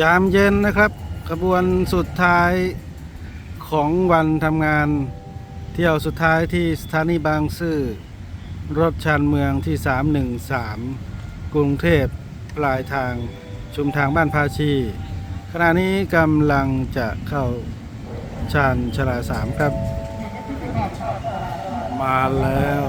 ยามเย็นนะครับขบวนสุดท้ายของวันทำงาน เที่ยวสุดท้ายที่สถานีบางซื่อรถชานเมืองที่ 313 กรุงเทพปลายทางชุมทางบ้านภาชี ขณะนี้กำลังจะเข้าชานชลาสามครับ มาแล้ว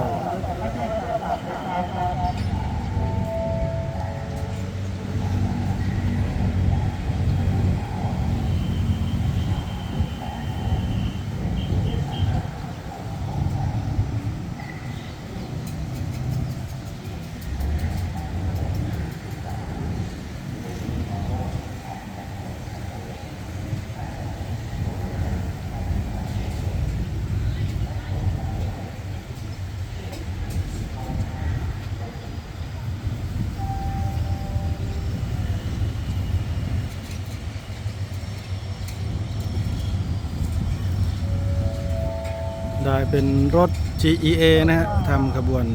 ได้เป็นรถ GEA นะฮะทำขบวน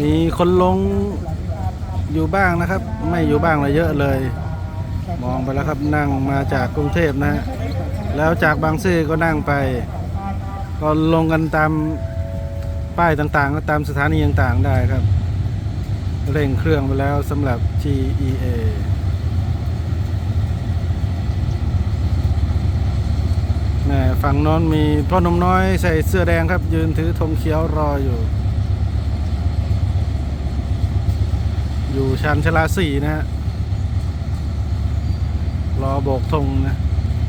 มีคนลงอยู่บ้างนะครับ ไม่อยู่บ้างเลยเยอะเลย มองไปแล้วครับนั่งมาจากกรุงเทพนะฮะแล้วจากบางซื่อก็นั่งไป ก็ลงกันตามป้ายต่างๆก็ตามสถานีต่างๆได้ครับ เร่งเครื่องไปแล้วสำหรับ GEA แหม่ ฝั่งโน้นมีพ่อหนุ่มน้อยใส่เสื้อแดงครับ ยืนถือธงเขียวรออยู่ อยู่ชันชลาสี่นะฮะรอโบกธงนะ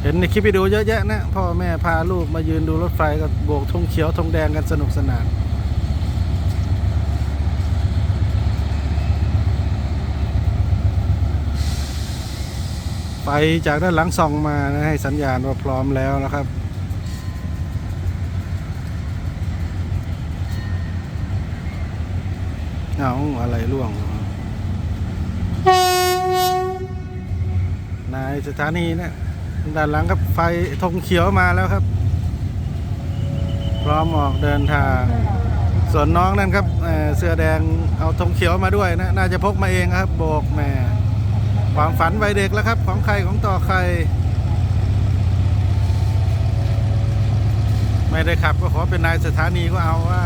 เห็นในคลิปวิดีโอเยอะแยะนะพ่อแม่พาลูกมายืนดูรถไฟก็โบกธงเขียวธงแดงกันสนุกสนานไฟจากด้านหลังส่องมานะให้สัญญาณว่าพร้อมแล้วนะครับ เอาอะไรล่วง นายสถานีเนะด้านหลังครับไฟธงเขียวมาแล้วครับ พร้อมออกเดินทาง ส่วนน้องนั่นครับเเสื้อแดงเอาธงเขียวมาด้วยนะ น่าจะพกมาเองครับ โบกแหม่ความฝันวัยเด็กแล้วครับ ของใครของต่อใคร ไม่ได้ขับก็ขอเป็นนายสถานีก็เอาว่า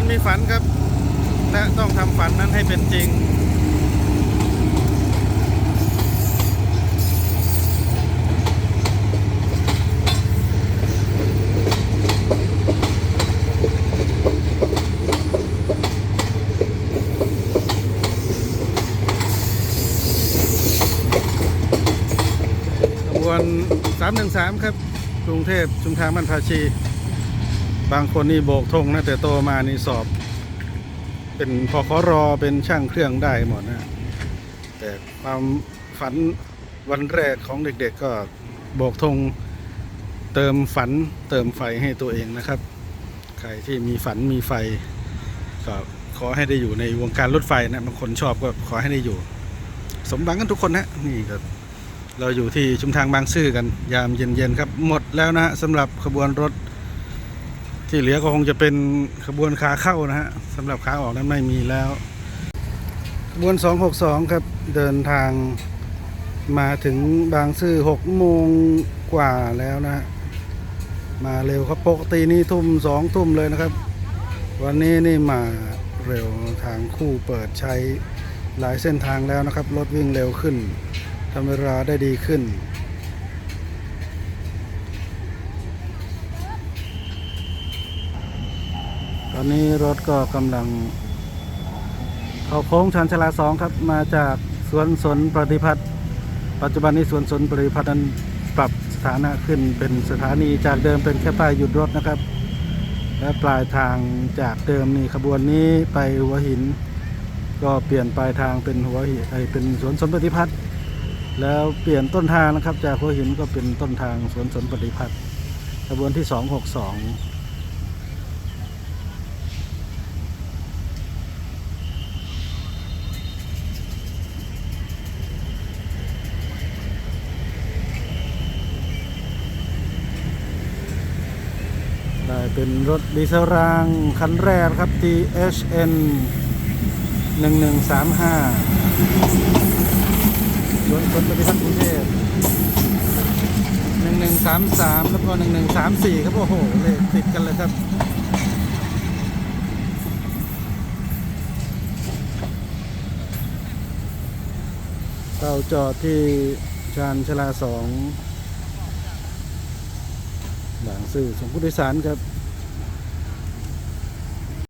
คนมีฝันครับ และต้องทำฝันนั้นให้เป็นจริง ขบวน 313 ครับ กรุงเทพชุมทางบ้านภาชี บางคนนี่โบกธงนะแต่โตมานี่สอบ เป็นพอขอรอเป็นช่างเครื่องได้หมดนะแต่ความฝันวันแรกของเด็กๆก็โบกธงเติมฝันเติมไฟให้ตัวเองนะครับ ใครที่มีฝันมีไฟก็ขอให้ได้อยู่ในวงการรถไฟนะบางคนชอบก็ขอให้ได้อยู่ สมหวังกันทุกคนนะนี่ครับเราอยู่ที่ชุมทางบางซื่อกันยามเย็นๆครับ หมดแล้วนะสำหรับขบวนรถ ที่เหลือก็คงจะเป็นขบวนขาเข้านะฮะสำหรับขาออกนั้นไม่มีแล้วขบวน 262 ครับเดินทางมาถึงบางซื่อ6โมงกว่าแล้วนะฮะมาเร็วครับปกตินี่ทุ่มสองทุ่มเลยนะครับ วันนี้นี่มาเร็วทางคู่เปิดใช้หลายเส้นทางแล้วนะครับ รถวิ่งเร็วขึ้นทำเวลาได้ดีขึ้น อนนี้รถก็กำลัง เข้าโค้งชันชลาสองครับ มาจากสวนสนปฏิพัฒน์ปัจจุบันนี้สวนสนปฏิพัฒน์นั้นปรับสถานะขึ้นเป็นสถานีจากเดิมเป็นแค่ป้ายหยุดรถนะครับ และปลายทางจากเดิมนี่ขบวนนี้ไปหัวหิน ก็เปลี่ยนปลายทางเป็นหัวหินไอเป็นสวนสนปฏิพัฒน์แล้วเปลี่ยนต้นทางนะครับ จากหัวหินก็เป็นต้นทางสวนสนปฏิพัฒน์ขบวนที่ 262 เป็นรถดีเซลรางคันแรกครับ THN 1135สวนคนปฏิพัฒน์กรุงเทพ1133 แล้วก็ 1134 ครับ โอ้โหเลขติดกันเลยครับเราจอดที่ชานชลาสองหลังสื่อส่งผู้โดยสารครับ